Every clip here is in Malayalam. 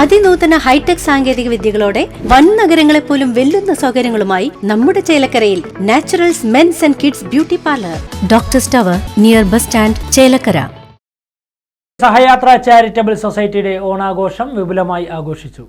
അതിനൂതന ഹൈടെക് സാങ്കേതിക വിദ്യകളോടെ വൻ നഗരങ്ങളെ പോലും വെല്ലുന്ന സൗകര്യങ്ങളുമായി നമ്മുടെ ചേലക്കരയിൽ Naturals men's and kids beauty parlour. Doctor സ്റ്റവർ near bus stand Chelakkara. Sahayathra charitable സൊസൈറ്റിയുടെ ഓണാഘോഷം വിപുലമായി ആഘോഷിച്ചു.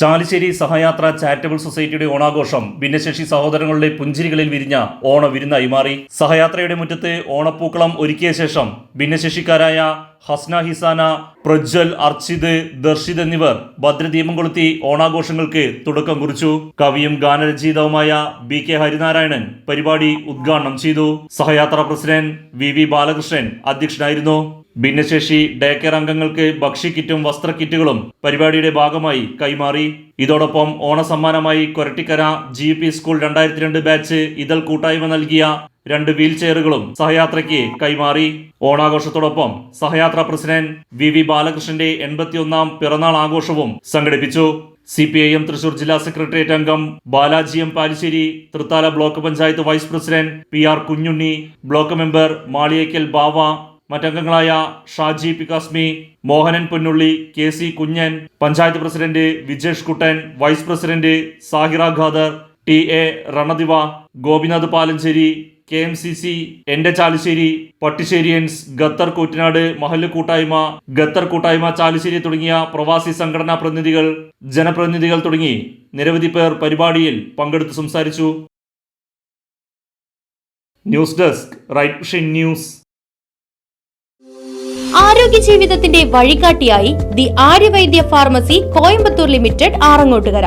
ചാലിശ്ശേരി സഹയാത്ര ചാരിറ്റബിൾ സൊസൈറ്റിയുടെ ഓണാഘോഷം ഭിന്നശേഷി സഹോദരങ്ങളുടെ പുഞ്ചിരികളിൽ വിരിഞ്ഞ ഓണ വിരുന്നായി മാറി. സഹയാത്രയുടെ മുറ്റത്ത് ഓണപ്പൂക്കളം ഒരുക്കിയ ശേഷം ഭിന്നശേഷിക്കാരായ ഹസ്ന ഹിസാന പ്രജ്വൽ അർച്ചിത് ദർശിത് എന്നിവർ ഭദ്രദീപം കൊളുത്തി ഓണാഘോഷങ്ങൾക്ക് തുടക്കം കുറിച്ചു. കവിയും ഗാനരചയിതാവുമായ ബി കെ ഹരിനാരായണൻ പരിപാടി ഉദ്ഘാടനം ചെയ്തു. Sahayathra president V V Balakrishnan അധ്യക്ഷനായിരുന്നു. ഭിന്നശേഷി ഡേ കെയർ അംഗങ്ങൾക്ക് ഭക്ഷ്യക്കിറ്റും വസ്ത്രക്കിറ്റുകളും പരിപാടിയുടെ ഭാഗമായി കൈമാറി. ഇതോടൊപ്പം ഓണസമ്മാനമായി കൊരട്ടിക്കര ജി പി സ്കൂൾ രണ്ടായിരത്തി രണ്ട് ബാച്ച് ഇതൽ കൂട്ടായ്മ നൽകിയ രണ്ട് വീൽ ചെയറുകളും സഹയാത്രയ്ക്ക് കൈമാറി. ഓണാഘോഷത്തോടൊപ്പം സഹയാത്ര പ്രസിഡന്റ് വി വി ബാലകൃഷ്ണന്റെ എൺപത്തിയൊന്നാം പിറന്നാൾ ആഘോഷവും സംഘടിപ്പിച്ചു. C P I M Thrissur ജില്ലാ സെക്രട്ടേറിയറ്റ് അംഗം Balaji M Palissery Thrithala block panchayat vice president P R Kunhunni block member Maliyekkal Bava മറ്റംഗങ്ങളായ Shaji പികാസ്മി Mohanan Ponnulli K C Kunhan panchayat president Vijesh Kuttan vice president Sahira Khader T A Ranadive Gopinath Palancheri K M C C എന്റെ ചാലിശ്ശേരി പട്ടിശ്ശേരിയൻസ് ഖത്തർ കൂറ്റനാട് മഹല്ല് കൂട്ടായ്മ ഖത്തർ കൂട്ടായ്മ ചാലിശ്ശേരി തുടങ്ങിയ പ്രവാസി സംഘടനാ പ്രതിനിധികൾ ജനപ്രതിനിധികൾ തുടങ്ങി നിരവധി പേർ പരിപാടിയിൽ പങ്കെടുത്ത് സംസാരിച്ചു. News desk Right Vision news. ആരോഗ്യ ജീവിതത്തിന്റെ വഴികാട്ടിയായി the Aryavaidya pharmacy Coimbatore limited Arangottukara.